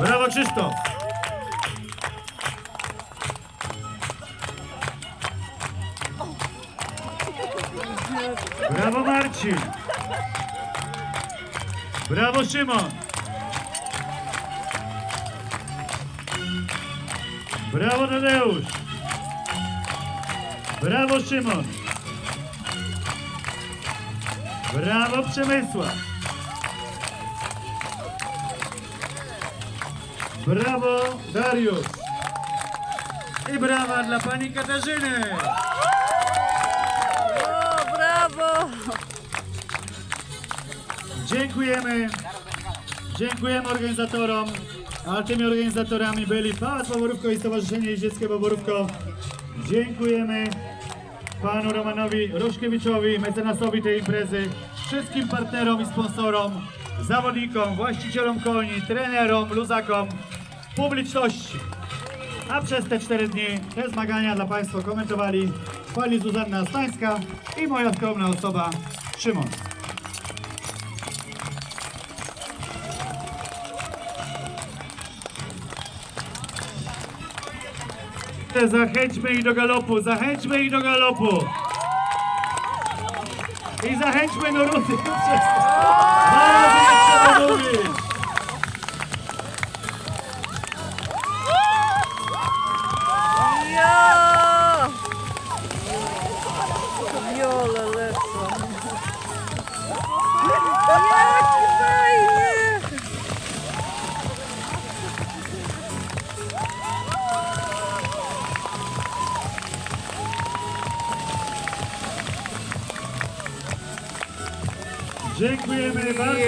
Brawo Krzysztof! Brawo Marcin! Brawo Szymon! Brawo Tadeusz! Brawo Szymon! Brawo Przemysław! Brawo Dariusz! I brawa dla pani Katarzyny! O, brawo! Dziękujemy. Dziękujemy organizatorom. A tymi organizatorami byli Pałac Baborówko i Stowarzyszenie Jeździeckie Baborówko. Dziękujemy panu Romanowi Ruszkiewiczowi, mecenasowi tej imprezy, wszystkim partnerom i sponsorom, zawodnikom, właścicielom koni, trenerom, luzakom, publiczności. A przez te cztery dni te zmagania dla Państwa komentowali pani Zuzanna Stańska i moja skromna osoba Szymon. Zachęćmy ich do galopu, zachęćmy ich do galopu. I zachęćmy. Bardzo nie Dziękujemy bardzo.